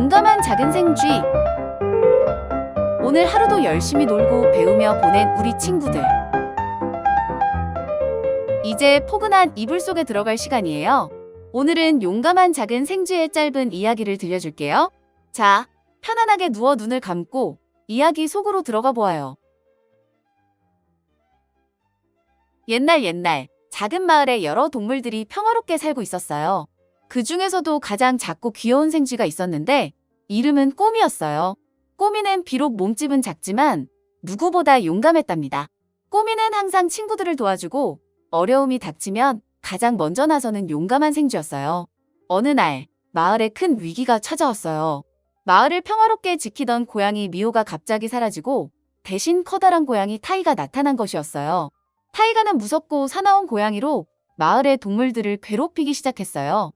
용감한 작은 생쥐. 오늘 하루도 열심히 놀고 배우며 보낸 우리 친구들. 이제 포근한 이불 속에 들어갈 시간이에요. 오늘은 용감한 작은 생쥐의 짧은 이야기를 들려줄게요. 자, 편안하게 누워 눈을 감고 이야기 속으로 들어가 보아요. 옛날 옛날 작은 마을에 여러 동물들이 평화롭게 살고 있었어요. 그 중에서도 가장 작고 귀여운 생쥐가 있었는데 이름은 꼬미였어요. 꼬미는 비록 몸집은 작지만 누구보다 용감했답니다. 꼬미는 항상 친구들을 도와주고 어려움이 닥치면 가장 먼저 나서는 용감한 생쥐였어요. 어느 날 마을에 큰 위기가 찾아왔어요. 마을을 평화롭게 지키던 고양이 미호가 갑자기 사라지고 대신 커다란 고양이 타이가 나타난 것이었어요. 타이가는 무섭고 사나운 고양이로 마을의 동물들을 괴롭히기 시작했어요.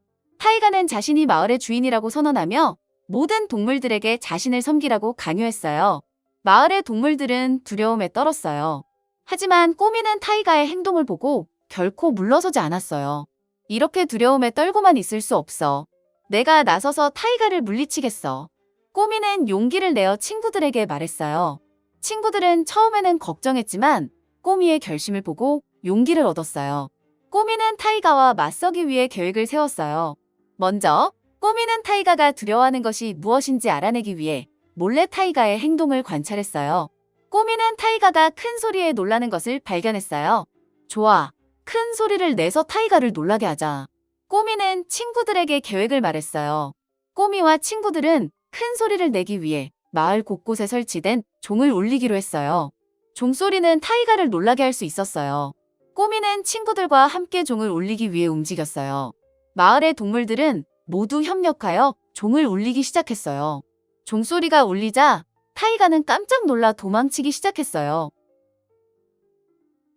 타이가는 자신이 마을의 주인이라고 선언하며 모든 동물들에게 자신을 섬기라고 강요했어요. 마을의 동물들은 두려움에 떨었어요. 하지만 꼬미는 타이가의 행동을 보고 결코 물러서지 않았어요. 이렇게 두려움에 떨고만 있을 수 없어. 내가 나서서 타이가를 물리치겠어. 꼬미는 용기를 내어 친구들에게 말했어요. 친구들은 처음에는 걱정했지만 꼬미의 결심을 보고 용기를 얻었어요. 꼬미는 타이가와 맞서기 위해 계획을 세웠어요. 먼저 꼬미는 타이가가 두려워하는 것이 무엇인지 알아내기 위해 몰래 타이가의 행동을 관찰했어요. 꼬미는 타이가가 큰 소리에 놀라는 것을 발견했어요. 좋아. 큰 소리를 내서 타이가를 놀라게 하자. 꼬미는 친구들에게 계획을 말했어요. 꼬미와 친구들은 큰 소리를 내기 위해 마을 곳곳에 설치된 종을 울리기로 했어요. 종소리는 타이가를 놀라게 할 수 있었어요. 꼬미는 친구들과 함께 종을 울리기 위해 움직였어요. 마을의 동물들은 모두 협력하여 종을 울리기 시작했어요. 종소리가 울리자 타이가는 깜짝 놀라 도망치기 시작했어요.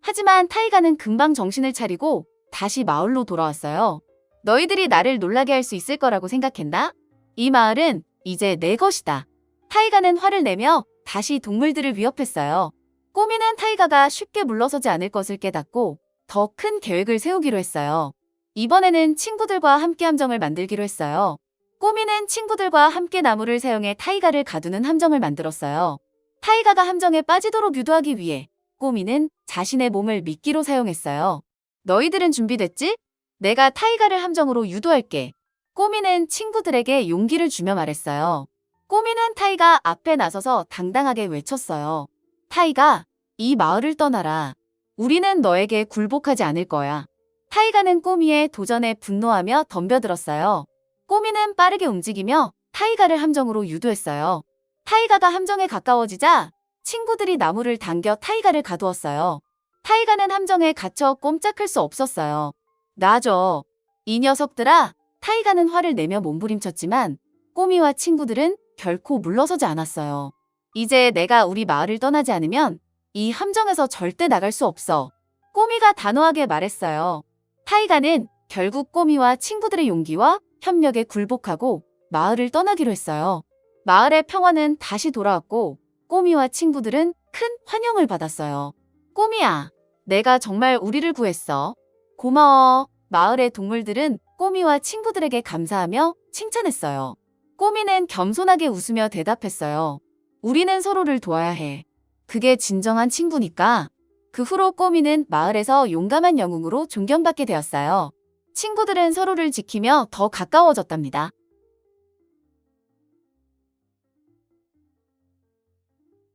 하지만 타이가는 금방 정신을 차리고 다시 마을로 돌아왔어요. 너희들이 나를 놀라게 할 수 있을 거라고 생각했나? 이 마을은 이제 내 것이다. 타이가는 화를 내며 다시 동물들을 위협했어요. 꼬미는 타이가가 쉽게 물러서지 않을 것을 깨닫고 더 큰 계획을 세우기로 했어요. 이번에는 친구들과 함께 함정을 만들기로 했어요. 꼬미는 친구들과 함께 나무를 사용해 타이가를 가두는 함정을 만들었어요. 타이가가 함정에 빠지도록 유도하기 위해 꼬미는 자신의 몸을 미끼로 사용했어요. 너희들은 준비됐지? 내가 타이가를 함정으로 유도할게. 꼬미는 친구들에게 용기를 주며 말했어요. 꼬미는 타이가 앞에 나서서 당당하게 외쳤어요. 타이가, 이 마을을 떠나라. 우리는 너에게 굴복하지 않을 거야. 타이가는 꼬미의 도전에 분노하며 덤벼들었어요. 꼬미는 빠르게 움직이며 타이가를 함정으로 유도했어요. 타이가가 함정에 가까워지자 친구들이 나무를 당겨 타이가를 가두었어요. 타이가는 함정에 갇혀 꼼짝할 수 없었어요. 놔줘. 이 녀석들아, 타이가는 화를 내며 몸부림쳤지만 꼬미와 친구들은 결코 물러서지 않았어요. 이제 내가 우리 마을을 떠나지 않으면 이 함정에서 절대 나갈 수 없어. 꼬미가 단호하게 말했어요. 타이가는 결국 꼬미와 친구들의 용기와 협력에 굴복하고 마을을 떠나기로 했어요. 마을의 평화는 다시 돌아왔고 꼬미와 친구들은 큰 환영을 받았어요. 꼬미야, 내가 정말 우리를 구했어. 고마워. 마을의 동물들은 꼬미와 친구들에게 감사하며 칭찬했어요. 꼬미는 겸손하게 웃으며 대답했어요. 우리는 서로를 도와야 해. 그게 진정한 친구니까. 그 후로 꼬미는 마을에서 용감한 영웅으로 존경받게 되었어요. 친구들은 서로를 지키며 더 가까워졌답니다.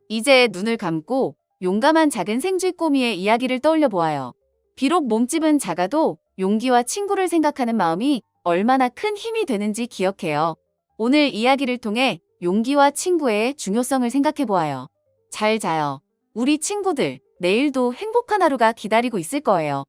이제 눈을 감고 용감한 작은 생쥐 꼬미의 이야기를 떠올려 보아요. 비록 몸집은 작아도 용기와 친구를 생각하는 마음이 얼마나 큰 힘이 되는지 기억해요. 오늘 이야기를 통해 용기와 친구의 중요성을 생각해 보아요. 잘 자요. 우리 친구들, 내일도 행복한 하루가 기다리고 있을 거예요.